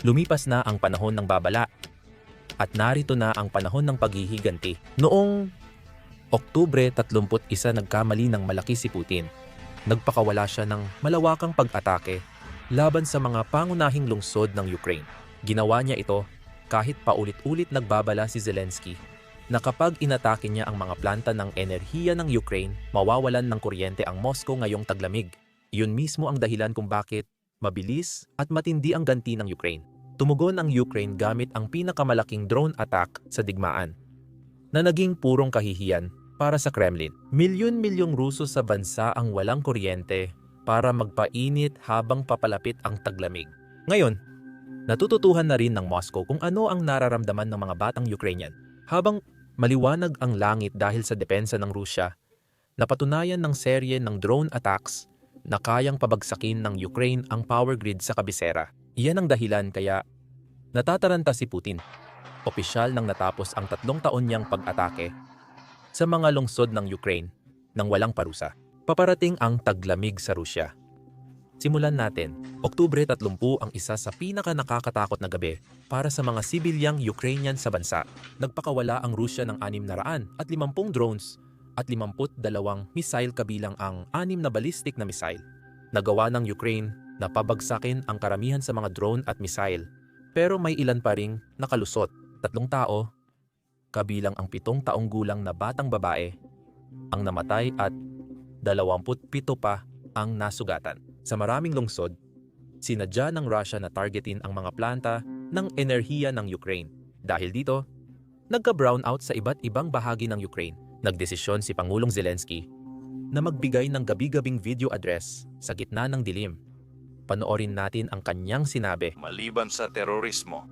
Lumipas na ang panahon ng babala at narito na ang panahon ng paghihiganti. Noong Oktubre 31 nagkamali ng malaki si Putin. Nagpakawala siya ng malawakang pag-atake laban sa mga pangunahing lungsod ng Ukraine. Ginawa niya ito kahit paulit-ulit nagbabala si Zelensky na kapag inatake niya ang mga planta ng enerhiya ng Ukraine, mawawalan ng kuryente ang Moscow ngayong taglamig. Yun mismo ang dahilan kung bakit mabilis at matindi ang ganti ng Ukraine. Tumugon ang Ukraine gamit ang pinakamalaking drone attack sa digmaan na naging purong kahihiyan para sa Kremlin. Milyon-milyong Ruso sa bansa ang walang kuryente para magpainit habang papalapit ang taglamig. Ngayon, natututuhan na rin ng Moscow kung ano ang nararamdaman ng mga batang Ukrainian. Habang maliwanag ang langit dahil sa depensa ng Rusya, napatunayan ng serye ng drone attacks na kayang pabagsakin ng Ukraine ang power grid sa kabisera. Iyan ang dahilan kaya natataranta si Putin. Opisyal nang natapos ang tatlong taon niyang pag-atake sa mga lungsod ng Ukraine nang walang parusa. Paparating ang taglamig sa Rusya. Simulan natin. Oktubre 30 ang isa sa pinaka nakakatakot na gabi para sa mga sibilyang Ukrainian sa bansa. Nagpakawala ang Rusya ng 600 at 50 drones at 52 missile kabilang ang 6 na ballistic na missile. Nagawa ng Ukraine na pabagsakin ang karamihan sa mga drone at missile. Pero may ilan pa ring nakalusot. Tatlong tao, kabilang ang pitong taong gulang na batang babae, ang namatay at 27 pa ang nasugatan. Sa maraming lungsod, sinadya ng Russia na targetin ang mga planta ng enerhiya ng Ukraine. Dahil dito, nagka-brownout sa iba't ibang bahagi ng Ukraine. Nagdesisyon si Pangulong Zelensky na magbigay ng gabi-gabing video address sa gitna ng dilim. Panoorin natin ang kanyang sinabi. maliban sa terorismo.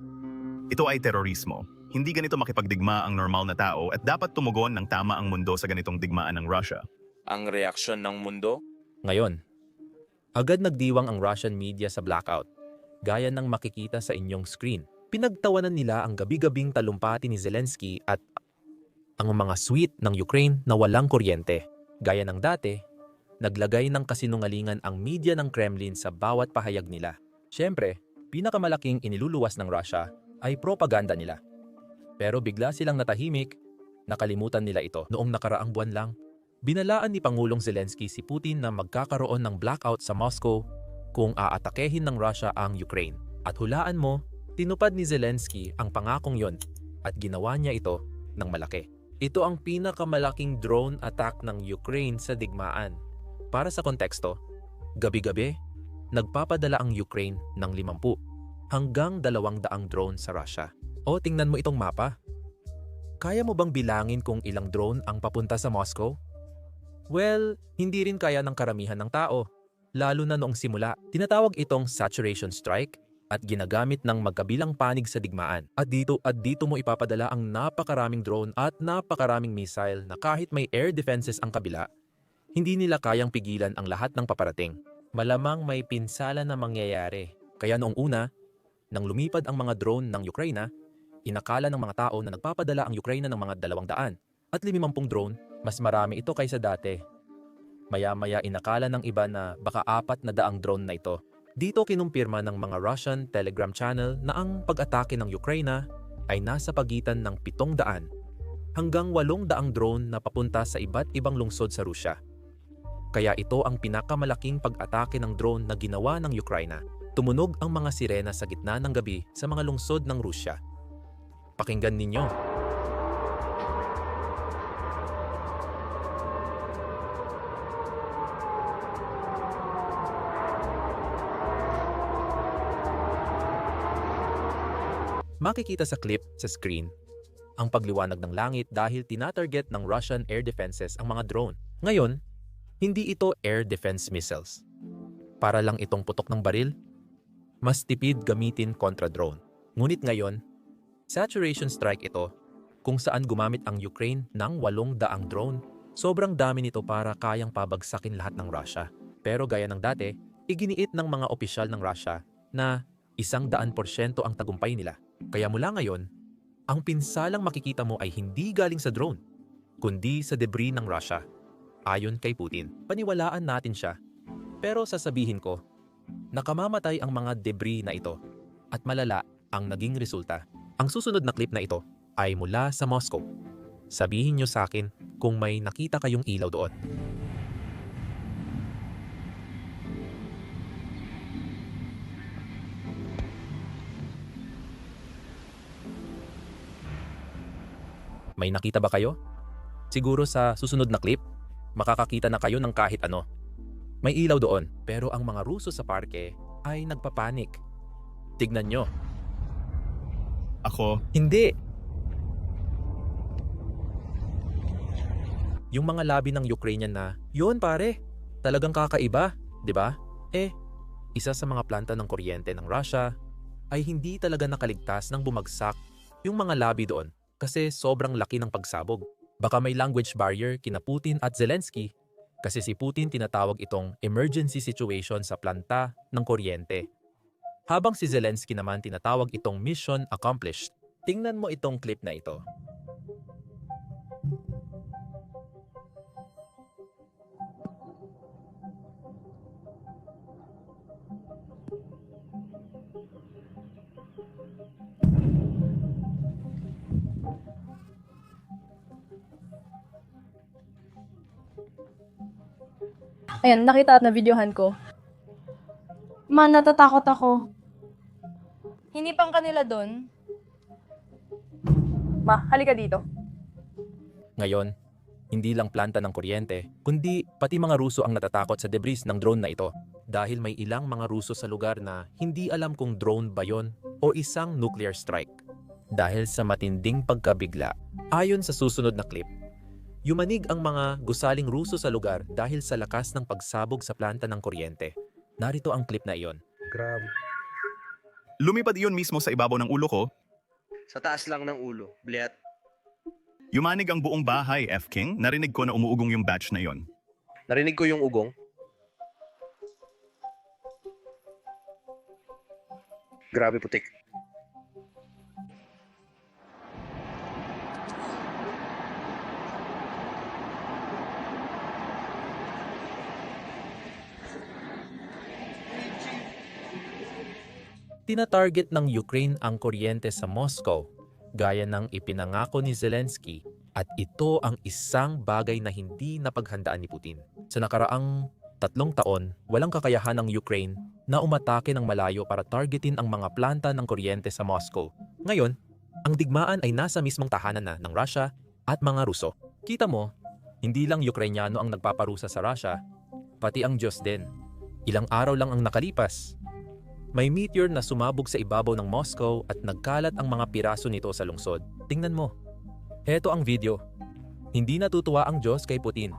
Ito ay terorismo. Hindi ganito makipagdigma ang normal na tao at dapat tumugon ng tama ang mundo sa ganitong digmaan ng Russia. Ang reaksyon ng mundo, Ngayon, agad nagdiwang ang Russian media sa blackout, gaya ng makikita sa inyong screen. Pinagtawanan nila ang gabi-gabing talumpati ni Zelensky at ang mga suite ng Ukraine na walang kuryente. Gaya ng dati, naglagay ng kasinungalingan ang media ng Kremlin sa bawat pahayag nila. Siyempre, pinakamalaking iniluluwas ng Russia ay propaganda nila. Pero bigla silang natahimik, nakalimutan nila ito noong nakaraang buwan lang. Binalaan ni Pangulong Zelensky si Putin na magkakaroon ng blackout sa Moscow kung aatakehin ng Russia ang Ukraine. At hulaan mo, tinupad ni Zelensky ang pangakong yon at ginawa niya ito ng malaki. Ito ang pinakamalaking drone attack ng Ukraine sa digmaan. Para sa konteksto, gabi-gabi, nagpapadala ang Ukraine ng 50 hanggang 200 drone sa Russia. O tingnan mo itong mapa. Kaya mo bang bilangin kung ilang drone ang papunta sa Moscow? Well, hindi rin kaya ng karamihan ng tao, lalo na noong simula. Tinatawag itong saturation strike at ginagamit ng magkabilang panig sa digmaan. At dito at dito mo ipapadala ang napakaraming drone at napakaraming missile na kahit may air defenses ang kabila, hindi nila kayang pigilan ang lahat ng paparating. Malamang may pinsala na mangyayari. Kaya noong una, nang lumipad ang mga drone ng Ukraine, inakala ng mga tao na nagpapadala ang Ukraine ng mga 200 at 50 drone, mas marami ito kaysa dati. Maya-maya inakala ng iba na baka apat na daang drone na ito. Dito kinumpirma ng mga Russian Telegram channel na ang pag-atake ng Ukraine ay nasa pagitan ng 700 hanggang 800 drone na papunta sa iba't ibang lungsod sa Rusya. Kaya ito ang pinakamalaking pag-atake ng drone na ginawa ng Ukraine. Tumunog ang mga sirena sa gitna ng gabi sa mga lungsod ng Rusya. Pakinggan ninyo. Makikita sa clip sa screen ang pagliwanag ng langit dahil tinatarget ng Russian air defenses ang mga drone. Ngayon, hindi ito air defense missiles. Para lang itong putok ng baril, mas tipid gamitin kontra drone. Ngunit ngayon, saturation strike ito kung saan gumamit ang Ukraine ng 800 drone. Sobrang dami nito para kayang pabagsakin lahat ng Russia. Pero gaya ng dati, iginiit ng mga opisyal ng Russia na isang daan porsyento ang tagumpay nila. Kaya mula ngayon, ang pinsalang makikita mo ay hindi galing sa drone, kundi sa debris ng Russia. Ayon kay Putin, paniwalaan natin siya. Pero sasabihin ko, nakamamatay ang mga debris na ito. At malala ang naging resulta. Ang susunod na clip na ito ay mula sa Moscow. Sabihin nyo sa akin kung may nakita kayong ilaw doon. May nakita ba kayo? Siguro sa susunod na clip, makakakita na kayo ng kahit ano. May ilaw doon, pero ang mga Ruso sa parke ay nagpapanik. Tignan nyo. Ako, Hindi! Yung mga labi ng Ukrainian na, yun pare, talagang kakaiba, di ba? Eh, isa sa mga planta ng kuryente ng Russia ay hindi talaga nakaligtas ng bumagsak yung mga labi doon kasi sobrang laki ng pagsabog. Baka may language barrier kina Putin at Zelensky kasi si Putin tinatawag itong emergency situation sa planta ng kuryente. Habang si Zelensky naman tinatawag itong mission accomplished. Tingnan mo itong clip na ito. Ayan, nakita at na-videohan ko. Ma, natatakot ako. Hindi pang kanila doon. Ma, halika dito. Ngayon, hindi lang planta ng kuryente, kundi pati mga Ruso ang natatakot sa debris ng drone na ito dahil may ilang mga Ruso sa lugar na hindi alam kung drone ba yon o isang nuclear strike. Dahil sa matinding pagkabigla, ayon sa susunod na clip, yumanig ang mga gusaling Ruso sa lugar dahil sa lakas ng pagsabog sa planta ng kuryente. Narito ang clip na iyon. Grabe. lumipad iyon mismo sa ibabaw ng ulo ko. Sa taas lang ng ulo. Bliat. Yumanig ang buong bahay, F. King. Narinig ko na umuugong yung batch na iyon. Narinig ko yung ugong. Grabe putik. Tina-target ng Ukraine ang kuryente sa Moscow, gaya ng ipinangako ni Zelensky at ito ang isang bagay na hindi napaghandaan ni Putin. Sa nakaraang tatlong taon, walang kakayahan ng Ukraine na umatake ng malayo para targetin ang mga planta ng kuryente sa Moscow. Ngayon, ang digmaan ay nasa mismong tahanan na ng Russia at mga Ruso. Kita mo, hindi lang Ukrainyano ang nagpaparusa sa Russia, pati ang Diyos din. Ilang araw lang ang nakalipas, may meteor na sumabog sa ibabaw ng Moscow at nagkalat ang mga piraso nito sa lungsod. Tingnan mo. Heto ang video. Hindi natutuwa ang Diyos kay Putin.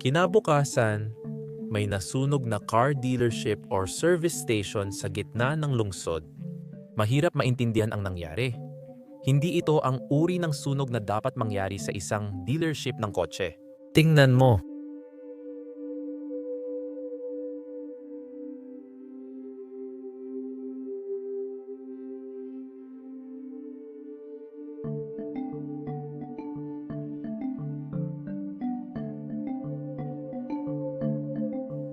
Kinabukasan, may nasunog na car dealership or service station sa gitna ng lungsod mahirap maintindihan ang nangyari. Hindi ito ang uri ng sunog na dapat mangyari sa isang dealership ng kotse. Tingnan mo.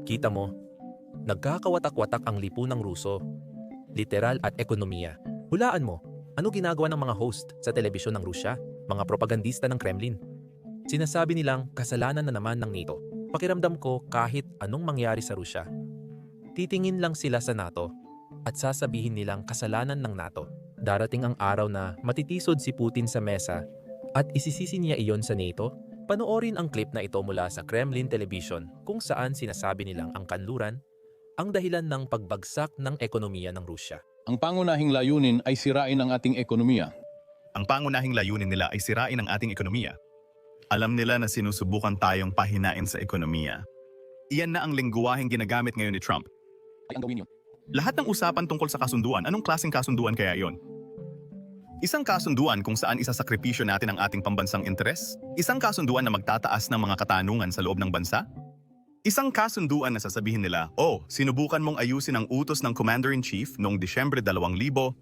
Kita mo, nagkakawatak-watak ang lipunang Ruso literal at ekonomiya. Hulaan mo, ano ginagawa ng mga host sa telebisyon ng Rusya, mga propagandista ng Kremlin? Sinasabi nilang kasalanan na naman ng NATO. Pakiramdam ko kahit anong mangyari sa Rusya, titingin lang sila sa NATO at sasabihin nilang kasalanan ng NATO. Darating ang araw na matitisod si Putin sa mesa at isisisi niya iyon sa NATO. Panoorin ang clip na ito mula sa Kremlin Television kung saan sinasabi nilang ang kanluran ang dahilan ng pagbagsak ng ekonomiya ng Rusya. Ang pangunahing layunin ay sirain ang ating ekonomiya. Ang pangunahing layunin nila ay sirain ang ating ekonomiya. Alam nila na sinusubukan tayong pahinain sa ekonomiya. Iyan na ang lingguwaheng ginagamit ngayon ni Trump. Ay ang gawin yun. Lahat ng usapan tungkol sa kasunduan, anong klaseng kasunduan kaya yon? Isang kasunduan kung saan isasakripisyo natin ang ating pambansang interes? Isang kasunduan na magtataas ng mga katanungan sa loob ng bansa? Isang kasunduan na sasabihin nila, oh, sinubukan mong ayusin ang utos ng Commander-in-Chief noong Disyembre 2021,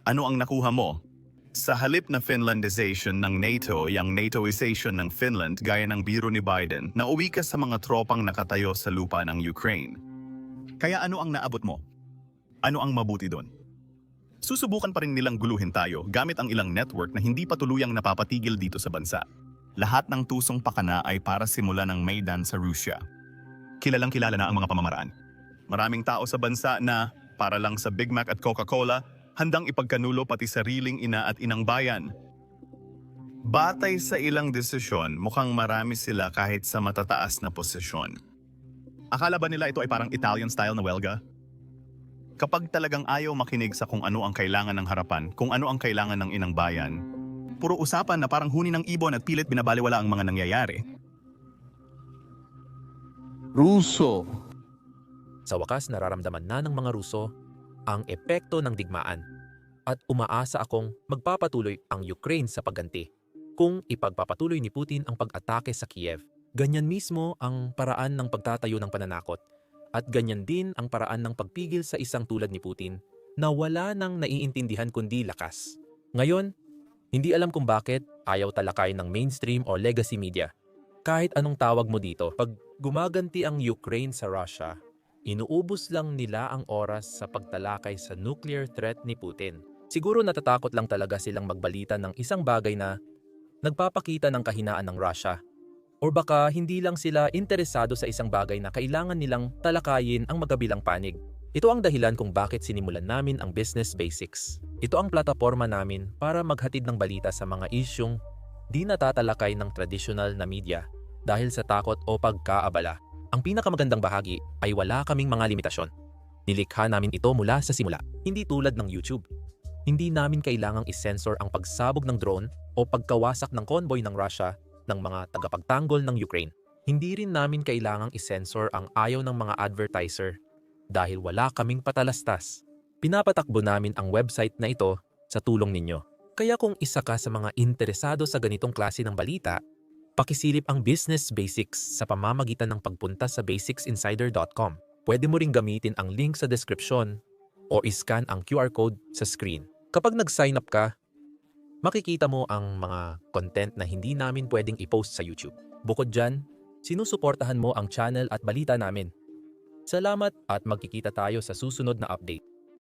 ano ang nakuha mo? Sa halip na Finlandization ng NATO, yung NATOization ng Finland gaya ng biro ni Biden, nauwi ka sa mga tropang nakatayo sa lupa ng Ukraine. Kaya ano ang naabot mo? Ano ang mabuti doon? Susubukan pa rin nilang guluhin tayo gamit ang ilang network na hindi pa tuluyang napapatigil dito sa bansa. Lahat ng tusong pakana ay para simula ng Maidan sa Russia. Kilalang kilala na ang mga pamamaraan. Maraming tao sa bansa na, para lang sa Big Mac at Coca-Cola, handang ipagkanulo pati sariling ina at inang bayan. Batay sa ilang desisyon, mukhang marami sila kahit sa matataas na posisyon. Akala ba nila ito ay parang Italian style na welga? Kapag talagang ayaw makinig sa kung ano ang kailangan ng harapan, kung ano ang kailangan ng inang bayan, puro usapan na parang huni ng ibon at pilit binabaliwala ang mga nangyayari. Ruso. Sa wakas nararamdaman na ng mga Ruso ang epekto ng digmaan at umaasa akong magpapatuloy ang Ukraine sa pagganti. Kung ipagpapatuloy ni Putin ang pag-atake sa Kiev, ganyan mismo ang paraan ng pagtatayo ng pananakot at ganyan din ang paraan ng pagpigil sa isang tulad ni Putin na wala nang naiintindihan kundi lakas. Ngayon, hindi alam kung bakit ayaw talakay ng mainstream o legacy media. Kahit anong tawag mo dito, pag gumaganti ang Ukraine sa Russia, inuubos lang nila ang oras sa pagtalakay sa nuclear threat ni Putin. Siguro natatakot lang talaga silang magbalita ng isang bagay na nagpapakita ng kahinaan ng Russia. Or baka hindi lang sila interesado sa isang bagay na kailangan nilang talakayin ang magabilang panig. Ito ang dahilan kung bakit sinimulan namin ang Business Basics. Ito ang plataforma namin para maghatid ng balita sa mga isyong di natatalakay ng traditional na media dahil sa takot o pagkaabala. Ang pinakamagandang bahagi ay wala kaming mga limitasyon. Nilikha namin ito mula sa simula, hindi tulad ng YouTube. Hindi namin kailangang isensor ang pagsabog ng drone o pagkawasak ng convoy ng Russia ng mga tagapagtanggol ng Ukraine. Hindi rin namin kailangang isensor ang ayaw ng mga advertiser dahil wala kaming patalastas. Pinapatakbo namin ang website na ito sa tulong ninyo. Kaya kung isa ka sa mga interesado sa ganitong klase ng balita, pakisilip ang Business Basics sa pamamagitan ng pagpunta sa basicsinsider.com. Pwede mo ring gamitin ang link sa description o iscan ang QR code sa screen. Kapag nag-sign up ka, makikita mo ang mga content na hindi namin pwedeng i-post sa YouTube. Bukod dyan, sinusuportahan mo ang channel at balita namin. Salamat at magkikita tayo sa susunod na update.